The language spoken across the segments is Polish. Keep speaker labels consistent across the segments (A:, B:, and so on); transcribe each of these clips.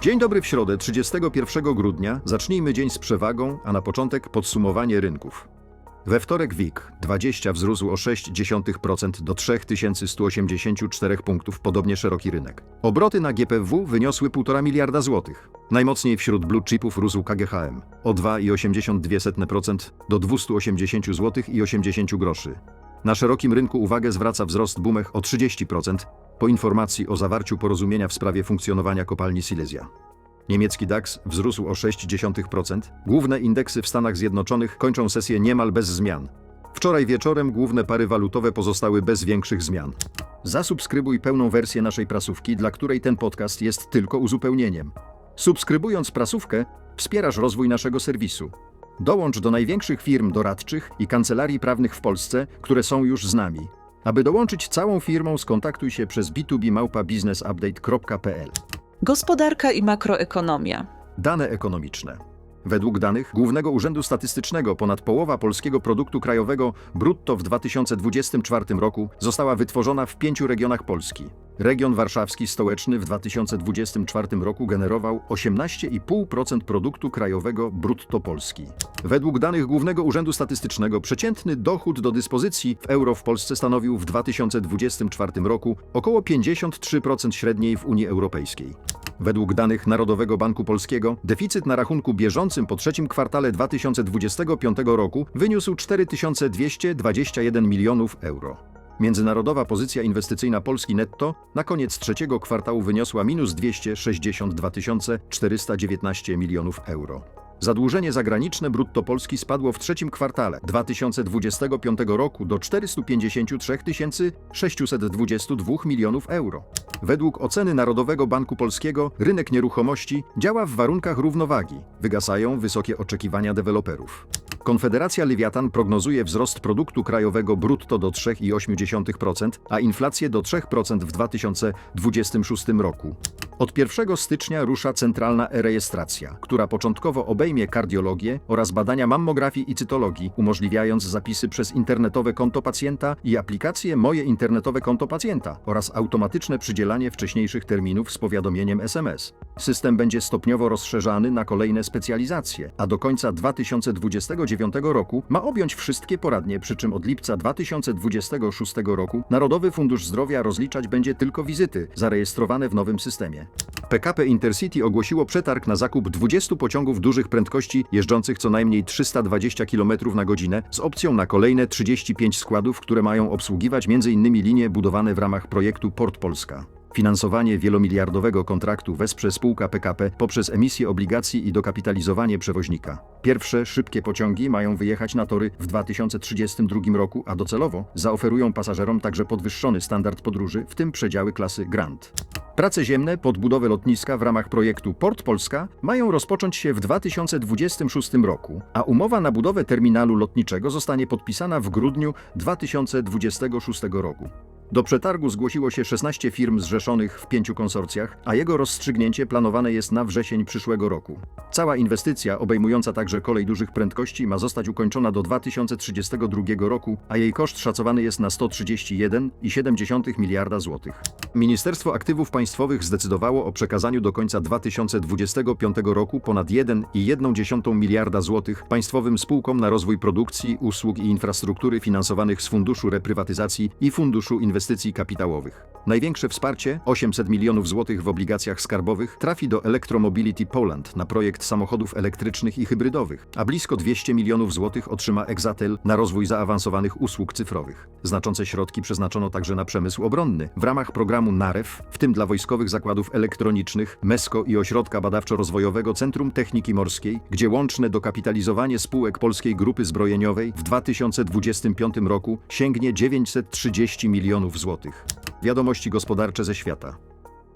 A: Dzień dobry w środę, 31 grudnia. Zacznijmy dzień z przewagą, a na początek podsumowanie rynków. We wtorek WIG 20 wzrósł o 0,6% do 3184 punktów, podobnie szeroki rynek. Obroty na GPW wyniosły 1,5 miliarda złotych. Najmocniej wśród blue chipów rósł KGHM o 2,82% do 280 zł i 80 groszy. Na szerokim rynku uwagę zwraca wzrost Bumech o 30% po informacji o zawarciu porozumienia w sprawie funkcjonowania kopalni Silesia. Niemiecki DAX wzrósł o 0,6%. Główne indeksy w Stanach Zjednoczonych kończą sesję niemal bez zmian. Wczoraj wieczorem główne pary walutowe pozostały bez większych zmian. Zasubskrybuj pełną wersję naszej prasówki, dla której ten podcast jest tylko uzupełnieniem. Subskrybując prasówkę, wspierasz rozwój naszego serwisu. Dołącz do największych firm doradczych i kancelarii prawnych w Polsce, które są już z nami. Aby dołączyć całą firmą, skontaktuj się przez b2b małpa businessupdate.pl.
B: Gospodarka i makroekonomia.
A: Dane ekonomiczne. Według danych Głównego Urzędu Statystycznego ponad połowa polskiego produktu krajowego brutto w 2024 roku została wytworzona w pięciu regionach Polski. Region warszawski stołeczny w 2024 roku generował 18,5% produktu krajowego brutto Polski. Według danych Głównego Urzędu Statystycznego przeciętny dochód do dyspozycji w euro w Polsce stanowił w 2024 roku około 53% średniej w Unii Europejskiej. Według danych Narodowego Banku Polskiego deficyt na rachunku bieżącym po trzecim kwartale 2025 roku wyniósł 4221 milionów euro. Międzynarodowa pozycja inwestycyjna Polski netto na koniec trzeciego kwartału wyniosła minus 262 419 milionów euro. Zadłużenie zagraniczne brutto Polski spadło w trzecim kwartale 2025 roku do 453 622 milionów euro. Według oceny Narodowego Banku Polskiego rynek nieruchomości działa w warunkach równowagi. Wygasają wysokie oczekiwania deweloperów. Konfederacja Lewiatan prognozuje wzrost produktu krajowego brutto do 3,8%, a inflację do 3% w 2026 roku. Od 1 stycznia rusza centralna e-rejestracja, która początkowo obejmie kardiologię oraz badania mammografii i cytologii, umożliwiając zapisy przez internetowe konto pacjenta i aplikację Moje internetowe konto pacjenta oraz automatyczne przydzielanie wcześniejszych terminów z powiadomieniem SMS. System będzie stopniowo rozszerzany na kolejne specjalizacje, a do końca 2029 roku ma objąć wszystkie poradnie, przy czym od lipca 2026 roku Narodowy Fundusz Zdrowia rozliczać będzie tylko wizyty zarejestrowane w nowym systemie. PKP Intercity ogłosiło przetarg na zakup 20 pociągów dużych prędkości jeżdżących co najmniej 320 km na godzinę z opcją na kolejne 35 składów, które mają obsługiwać m.in. linie budowane w ramach projektu Port Polska. Finansowanie wielomiliardowego kontraktu wesprze spółka PKP poprzez emisję obligacji i dokapitalizowanie przewoźnika. Pierwsze szybkie pociągi mają wyjechać na tory w 2032 roku, a docelowo zaoferują pasażerom także podwyższony standard podróży, w tym przedziały klasy Grand. Prace ziemne pod budowę lotniska w ramach projektu Port Polska mają rozpocząć się w 2026 roku, a umowa na budowę terminalu lotniczego zostanie podpisana w grudniu 2026 roku. Do przetargu zgłosiło się 16 firm zrzeszonych w pięciu konsorcjach, a jego rozstrzygnięcie planowane jest na wrzesień przyszłego roku. Cała inwestycja, obejmująca także kolej dużych prędkości, ma zostać ukończona do 2032 roku, a jej koszt szacowany jest na 131,7 miliarda złotych. Ministerstwo Aktywów Państwowych zdecydowało o przekazaniu do końca 2025 roku ponad 1,1 miliarda złotych państwowym spółkom na rozwój produkcji, usług i infrastruktury finansowanych z Funduszu Reprywatyzacji i Funduszu Inwestycji Kapitałowych. Największe wsparcie, 800 milionów złotych w obligacjach skarbowych, trafi do Electromobility Poland na projekt samochodów elektrycznych i hybrydowych, a blisko 200 milionów złotych otrzyma Exatel na rozwój zaawansowanych usług cyfrowych. Znaczące środki przeznaczono także na przemysł obronny w ramach programu NAREW, w tym dla wojskowych zakładów elektronicznych, MESCO i Ośrodka Badawczo-Rozwojowego Centrum Techniki Morskiej, gdzie łączne dokapitalizowanie spółek Polskiej Grupy Zbrojeniowej w 2025 roku sięgnie 930 milionów złotych. Wiadomości gospodarcze ze świata.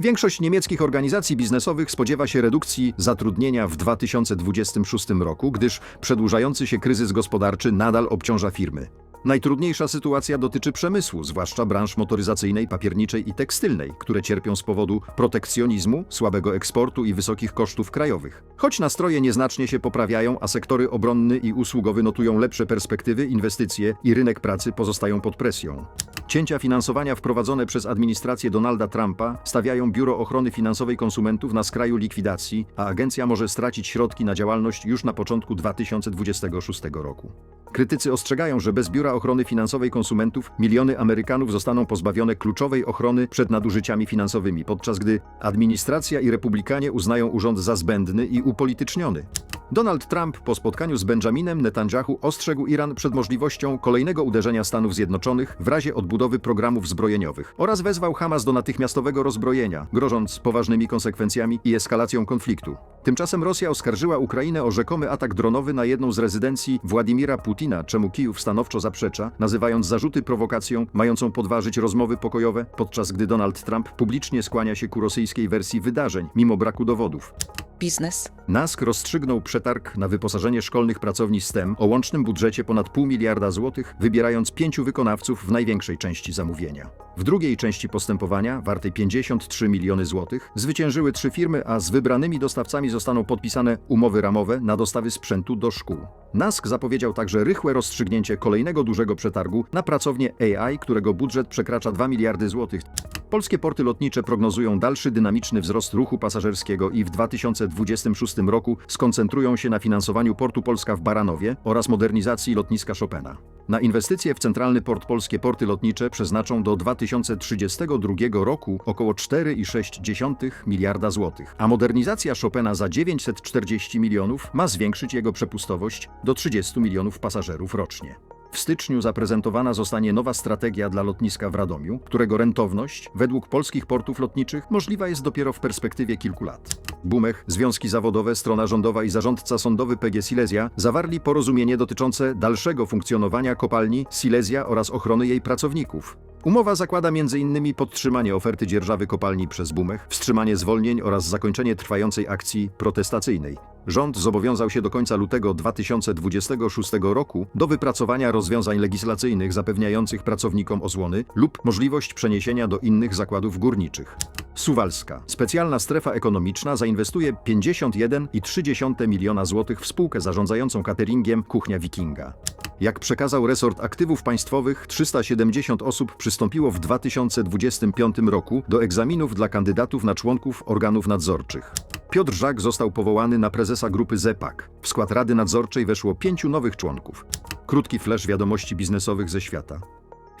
A: Większość niemieckich organizacji biznesowych spodziewa się redukcji zatrudnienia w 2026 roku, gdyż przedłużający się kryzys gospodarczy nadal obciąża firmy. Najtrudniejsza sytuacja dotyczy przemysłu, zwłaszcza branż motoryzacyjnej, papierniczej i tekstylnej, które cierpią z powodu protekcjonizmu, słabego eksportu i wysokich kosztów krajowych. Choć nastroje nieznacznie się poprawiają, a sektory obronny i usługowy notują lepsze perspektywy, inwestycje i rynek pracy pozostają pod presją. Cięcia finansowania wprowadzone przez administrację Donalda Trumpa stawiają Biuro Ochrony Finansowej Konsumentów na skraju likwidacji, a agencja może stracić środki na działalność już na początku 2026 roku. Krytycy ostrzegają, że bez Biura Ochrony Finansowej Konsumentów miliony Amerykanów zostaną pozbawione kluczowej ochrony przed nadużyciami finansowymi, podczas gdy administracja i republikanie uznają urząd za zbędny i upolityczniony. Donald Trump po spotkaniu z Benjaminem Netanyahu ostrzegł Iran przed możliwością kolejnego uderzenia Stanów Zjednoczonych w razie odbudowy programów zbrojeniowych oraz wezwał Hamas do natychmiastowego rozbrojenia, grożąc poważnymi konsekwencjami i eskalacją konfliktu. Tymczasem Rosja oskarżyła Ukrainę o rzekomy atak dronowy na jedną z rezydencji Władimira Putina, czemu Kijów stanowczo zaprzecza, nazywając zarzuty prowokacją mającą podważyć rozmowy pokojowe, podczas gdy Donald Trump publicznie skłania się ku rosyjskiej wersji wydarzeń, mimo braku dowodów.
B: Biznes.
A: NASK rozstrzygnął przetarg na wyposażenie szkolnych pracowni STEM o łącznym budżecie ponad pół miliarda złotych, wybierając pięciu wykonawców w największej części zamówienia. W drugiej części postępowania, wartej 53 miliony złotych, zwyciężyły trzy firmy, a z wybranymi dostawcami zostaną podpisane umowy ramowe na dostawy sprzętu do szkół. NASK zapowiedział także rychłe rozstrzygnięcie kolejnego dużego przetargu na pracownię AI, którego budżet przekracza 2 miliardy złotych. Polskie porty lotnicze prognozują dalszy dynamiczny wzrost ruchu pasażerskiego i w 2026 roku skoncentrują się na finansowaniu portu Polska w Baranowie oraz modernizacji lotniska Chopina. Na inwestycje w Centralny Port Polskie Porty Lotnicze przeznaczą do 2032 roku około 4,6 miliarda złotych, a modernizacja Chopina za 940 milionów ma zwiększyć jego przepustowość do 30 milionów pasażerów rocznie. W styczniu zaprezentowana zostanie nowa strategia dla lotniska w Radomiu, którego rentowność, według polskich portów lotniczych, możliwa jest dopiero w perspektywie kilku lat. Bumech, związki zawodowe, strona rządowa i zarządca sądowy PG Silesia zawarli porozumienie dotyczące dalszego funkcjonowania kopalni Silesia oraz ochrony jej pracowników. Umowa zakłada m.in. podtrzymanie oferty dzierżawy kopalni przez Bumech, wstrzymanie zwolnień oraz zakończenie trwającej akcji protestacyjnej. Rząd zobowiązał się do końca lutego 2026 roku do wypracowania rozwiązań legislacyjnych zapewniających pracownikom osłony lub możliwość przeniesienia do innych zakładów górniczych. Suwalska. Specjalna strefa ekonomiczna zainwestuje 51,3 miliona złotych w spółkę zarządzającą cateringiem Kuchnia Wikinga. Jak przekazał resort aktywów państwowych, 370 osób przystąpiło w 2025 roku do egzaminów dla kandydatów na członków organów nadzorczych. Piotr Żak został powołany na prezesa grupy ZEPAK. W skład rady nadzorczej weszło pięciu nowych członków. Krótki flash wiadomości biznesowych ze świata.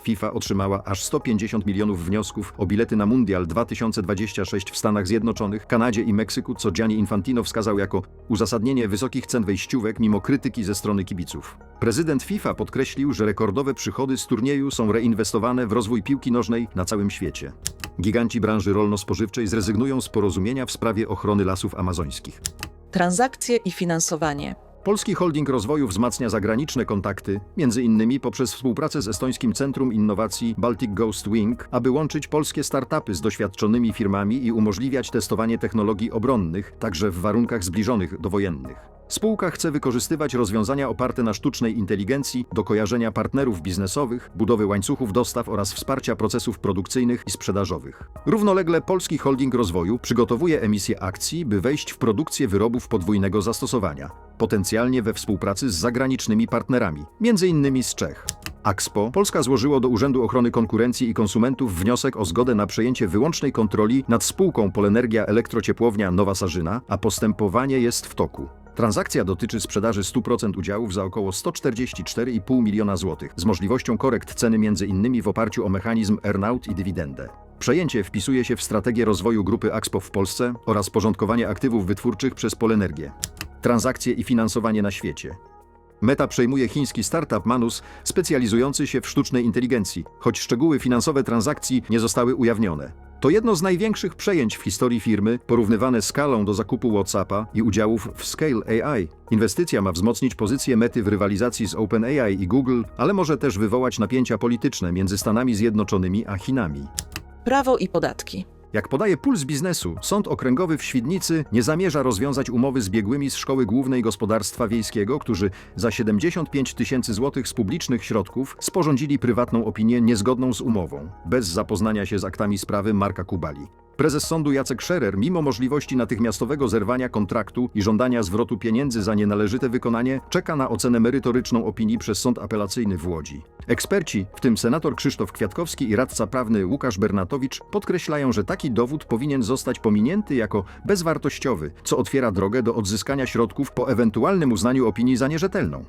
A: FIFA otrzymała aż 150 milionów wniosków o bilety na Mundial 2026 w Stanach Zjednoczonych, Kanadzie i Meksyku, co Gianni Infantino wskazał jako uzasadnienie wysokich cen wejściówek mimo krytyki ze strony kibiców. Prezydent FIFA podkreślił, że rekordowe przychody z turnieju są reinwestowane w rozwój piłki nożnej na całym świecie. Giganci branży rolno-spożywczej zrezygnują z porozumienia w sprawie ochrony lasów amazońskich.
B: Transakcje i finansowanie.
A: Polski Holding Rozwoju wzmacnia zagraniczne kontakty, między innymi poprzez współpracę z Estońskim Centrum Innowacji Baltic Ghost Wing, aby łączyć polskie startupy z doświadczonymi firmami i umożliwiać testowanie technologii obronnych, także w warunkach zbliżonych do wojennych. Spółka chce wykorzystywać rozwiązania oparte na sztucznej inteligencji do kojarzenia partnerów biznesowych, budowy łańcuchów dostaw oraz wsparcia procesów produkcyjnych i sprzedażowych. Równolegle Polski Holding Rozwoju przygotowuje emisję akcji, by wejść w produkcję wyrobów podwójnego zastosowania, potencjalnie we współpracy z zagranicznymi partnerami, m.in. z Czech. Axpo Polska złożyło do Urzędu Ochrony Konkurencji i Konsumentów wniosek o zgodę na przejęcie wyłącznej kontroli nad spółką Polenergia Elektrociepłownia Nowa Sarzyna, a postępowanie jest w toku. Transakcja dotyczy sprzedaży 100% udziałów za około 144,5 miliona złotych, z możliwością korekt ceny między innymi w oparciu o mechanizm earnout i dywidendę. Przejęcie wpisuje się w strategię rozwoju grupy Axpo w Polsce oraz porządkowanie aktywów wytwórczych przez Polenergię. Transakcje i finansowanie na świecie. Meta przejmuje chiński startup Manus, specjalizujący się w sztucznej inteligencji, choć szczegóły finansowe transakcji nie zostały ujawnione. To jedno z największych przejęć w historii firmy, porównywane skalą do zakupu WhatsAppa i udziałów w Scale AI. Inwestycja ma wzmocnić pozycję mety w rywalizacji z OpenAI i Google, ale może też wywołać napięcia polityczne między Stanami Zjednoczonymi a Chinami.
B: Prawo i podatki.
A: Jak podaje Puls Biznesu, Sąd Okręgowy w Świdnicy nie zamierza rozwiązać umowy z biegłymi z Szkoły Głównej Gospodarstwa Wiejskiego, którzy za 75 tysięcy złotych z publicznych środków sporządzili prywatną opinię niezgodną z umową, bez zapoznania się z aktami sprawy Marka Kubali. Prezes sądu Jacek Scherer, mimo możliwości natychmiastowego zerwania kontraktu i żądania zwrotu pieniędzy za nienależyte wykonanie, czeka na ocenę merytoryczną opinii przez Sąd Apelacyjny w Łodzi. Eksperci, w tym senator Krzysztof Kwiatkowski i radca prawny Łukasz Bernatowicz, podkreślają, że taki dowód powinien zostać pominięty jako bezwartościowy, co otwiera drogę do odzyskania środków po ewentualnym uznaniu opinii za nierzetelną.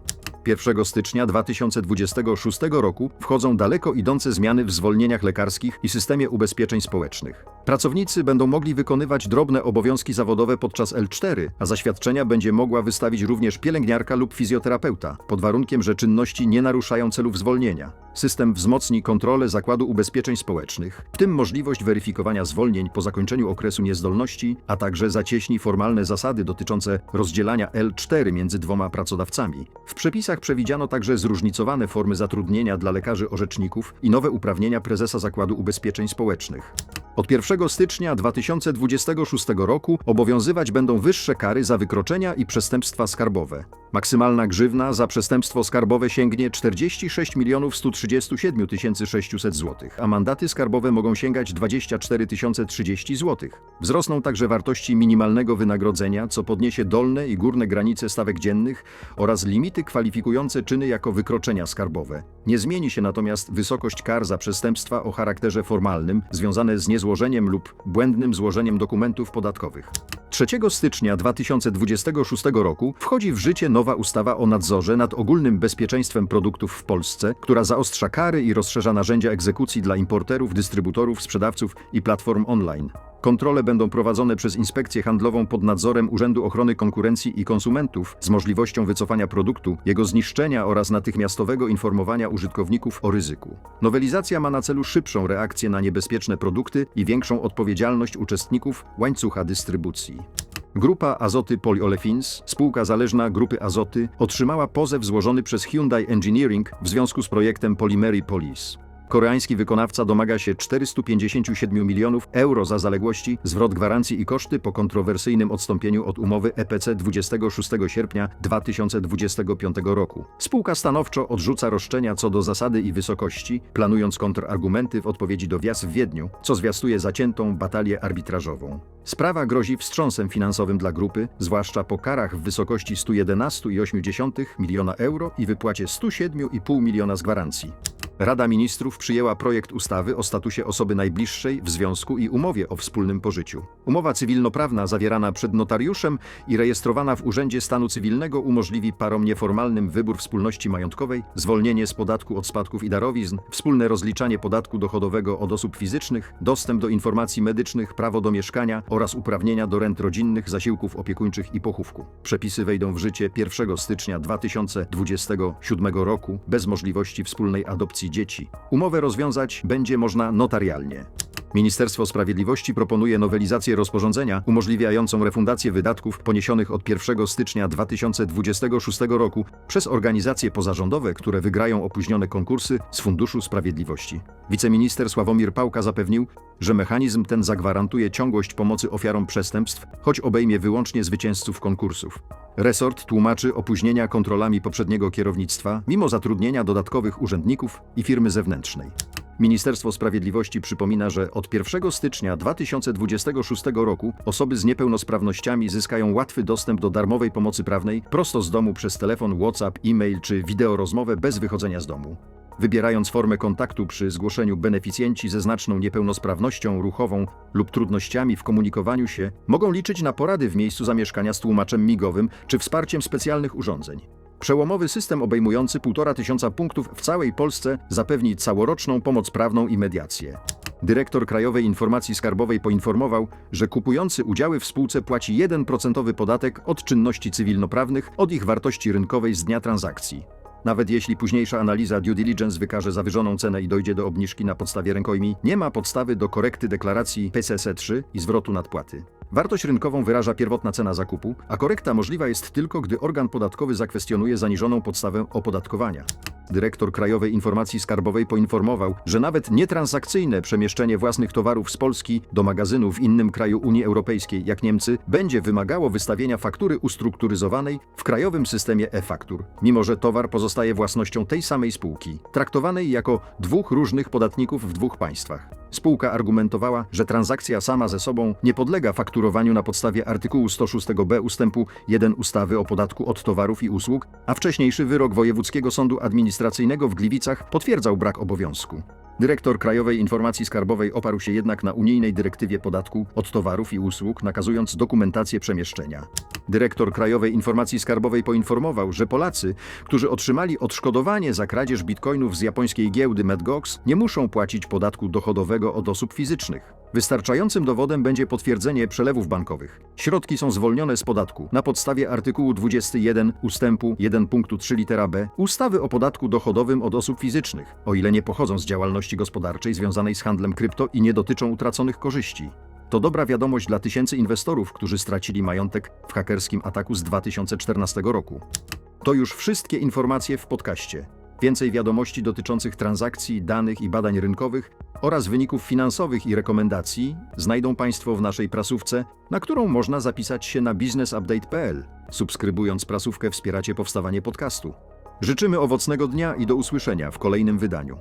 A: 1 stycznia 2026 roku wchodzą daleko idące zmiany w zwolnieniach lekarskich i systemie ubezpieczeń społecznych. Pracownicy będą mogli wykonywać drobne obowiązki zawodowe podczas L4, a zaświadczenia będzie mogła wystawić również pielęgniarka lub fizjoterapeuta, pod warunkiem, że czynności nie naruszają celów zwolnienia. System wzmocni kontrolę Zakładu Ubezpieczeń Społecznych, w tym możliwość weryfikowania zwolnień po zakończeniu okresu niezdolności, a także zacieśni formalne zasady dotyczące rozdzielania L4 między dwoma pracodawcami. W przepisach przewidziano także zróżnicowane formy zatrudnienia dla lekarzy orzeczników i nowe uprawnienia prezesa Zakładu Ubezpieczeń Społecznych. Od 1 stycznia 2026 roku obowiązywać będą wyższe kary za wykroczenia i przestępstwa skarbowe. Maksymalna grzywna za przestępstwo skarbowe sięgnie 46 137 600 zł, a mandaty skarbowe mogą sięgać 24 030 zł. Wzrosną także wartości minimalnego wynagrodzenia, co podniesie dolne i górne granice stawek dziennych oraz limity kwalifikujące czyny jako wykroczenia skarbowe. Nie zmieni się natomiast wysokość kar za przestępstwa o charakterze formalnym związane z niezłożeniem lub błędnym złożeniem dokumentów podatkowych. 3 stycznia 2026 roku wchodzi w życie nowa ustawa o nadzorze nad ogólnym bezpieczeństwem produktów w Polsce, która zaostrza kary i rozszerza narzędzia egzekucji dla importerów, dystrybutorów, sprzedawców i platform online. Kontrole będą prowadzone przez Inspekcję Handlową pod nadzorem Urzędu Ochrony Konkurencji i Konsumentów z możliwością wycofania produktu, jego zniszczenia oraz natychmiastowego informowania użytkowników o ryzyku. Nowelizacja ma na celu szybszą reakcję na niebezpieczne produkty i większą odpowiedzialność uczestników łańcucha dystrybucji. Grupa Azoty Polyolefins, spółka zależna Grupy Azoty, otrzymała pozew złożony przez Hyundai Engineering w związku z projektem Polymery Police. Koreański wykonawca domaga się 457 milionów euro za zaległości, zwrot gwarancji i koszty po kontrowersyjnym odstąpieniu od umowy EPC 26 sierpnia 2025 roku. Spółka stanowczo odrzuca roszczenia co do zasady i wysokości, planując kontrargumenty w odpowiedzi do wjazd w Wiedniu, co zwiastuje zaciętą batalię arbitrażową. Sprawa grozi wstrząsem finansowym dla grupy, zwłaszcza po karach w wysokości 111,8 miliona euro i wypłacie 107,5 miliona z gwarancji. Rada Ministrów przyjęła projekt ustawy o statusie osoby najbliższej w związku i umowie o wspólnym pożyciu. Umowa cywilnoprawna zawierana przed notariuszem i rejestrowana w Urzędzie Stanu Cywilnego umożliwi parom nieformalnym wybór wspólności majątkowej, zwolnienie z podatku od spadków i darowizn, wspólne rozliczanie podatku dochodowego od osób fizycznych, dostęp do informacji medycznych, prawo do mieszkania oraz uprawnienia do rent rodzinnych, zasiłków opiekuńczych i pochówku. Przepisy wejdą w życie 1 stycznia 2027 roku bez możliwości wspólnej adopcji dzieci. Umowę rozwiązać będzie można notarialnie. Ministerstwo Sprawiedliwości proponuje nowelizację rozporządzenia umożliwiającą refundację wydatków poniesionych od 1 stycznia 2026 roku przez organizacje pozarządowe, które wygrają opóźnione konkursy z Funduszu Sprawiedliwości. Wiceminister Sławomir Pałka zapewnił, że mechanizm ten zagwarantuje ciągłość pomocy ofiarom przestępstw, choć obejmie wyłącznie zwycięzców konkursów. Resort tłumaczy opóźnienia kontrolami poprzedniego kierownictwa, mimo zatrudnienia dodatkowych urzędników i firmy zewnętrznej. Ministerstwo Sprawiedliwości przypomina, że od 1 stycznia 2026 roku osoby z niepełnosprawnościami zyskają łatwy dostęp do darmowej pomocy prawnej prosto z domu przez telefon, WhatsApp, e-mail czy wideorozmowę bez wychodzenia z domu. Wybierając formę kontaktu przy zgłoszeniu beneficjenci ze znaczną niepełnosprawnością ruchową lub trudnościami w komunikowaniu się mogą liczyć na porady w miejscu zamieszkania z tłumaczem migowym czy wsparciem specjalnych urządzeń. Przełomowy system obejmujący 1,5 tysiąca punktów w całej Polsce zapewni całoroczną pomoc prawną i mediację. Dyrektor Krajowej Informacji Skarbowej poinformował, że kupujący udziały w spółce płaci 1% podatek od czynności cywilnoprawnych od ich wartości rynkowej z dnia transakcji. Nawet jeśli późniejsza analiza due diligence wykaże zawyżoną cenę i dojdzie do obniżki na podstawie rękojmi, nie ma podstawy do korekty deklaracji PSSE 3 i zwrotu nadpłaty. Wartość rynkową wyraża pierwotna cena zakupu, a korekta możliwa jest tylko, gdy organ podatkowy zakwestionuje zaniżoną podstawę opodatkowania. Dyrektor Krajowej Informacji Skarbowej poinformował, że nawet nietransakcyjne przemieszczenie własnych towarów z Polski do magazynu w innym kraju Unii Europejskiej, jak Niemcy, będzie wymagało wystawienia faktury ustrukturyzowanej w krajowym systemie e-faktur, mimo że towar pozostaje własnością tej samej spółki, traktowanej jako dwóch różnych podatników w dwóch państwach. Spółka argumentowała, że transakcja sama ze sobą nie podlega fakturowaniu na podstawie artykułu 106b ustępu 1 ustawy o podatku od towarów i usług, a wcześniejszy wyrok Wojewódzkiego Sądu Administracyjnego w Gliwicach potwierdzał brak obowiązku. Dyrektor Krajowej Informacji Skarbowej oparł się jednak na unijnej dyrektywie podatku od towarów i usług, nakazując dokumentację przemieszczenia. Dyrektor Krajowej Informacji Skarbowej poinformował, że Polacy, którzy otrzymali odszkodowanie za kradzież bitcoinów z japońskiej giełdy Medgox, nie muszą płacić podatku dochodowego od osób fizycznych. Wystarczającym dowodem będzie potwierdzenie przelewów bankowych. Środki są zwolnione z podatku na podstawie artykułu 21 ustępu 1 punktu 3 litera b ustawy o podatku dochodowym od osób fizycznych, o ile nie pochodzą z działalności gospodarczej związanej z handlem krypto i nie dotyczą utraconych korzyści. To dobra wiadomość dla tysięcy inwestorów, którzy stracili majątek w hakerskim ataku z 2014 roku. To już wszystkie informacje w podcaście. Więcej wiadomości dotyczących transakcji, danych i badań rynkowych oraz wyników finansowych i rekomendacji znajdą Państwo w naszej prasówce, na którą można zapisać się na businessupdate.pl. Subskrybując prasówkę wspieracie powstawanie podcastu. Życzymy owocnego dnia i do usłyszenia w kolejnym wydaniu.